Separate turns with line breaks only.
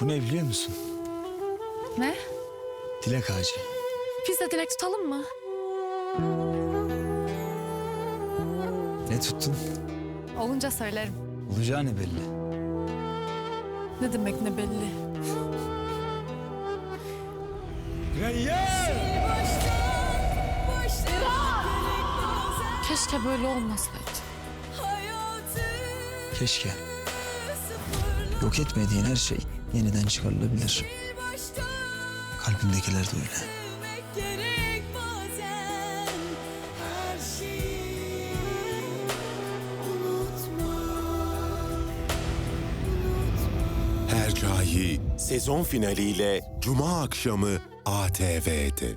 Bu ne biliyor musun?
Ne?
Dilek ağacı.
Biz de dilek tutalım mı?
Ne tuttun?
Olunca söylerim.
Olacağı ne belli.
Ne demek ne belli. Keşke böyle olmasaydı.
Keşke. Yok etmediğin her şey yeniden çıkarılabilir. Kalbindekiler de öyle.
Her şeyi unutma.
Hercai sezon finaliyle Cuma akşamı ATV'de.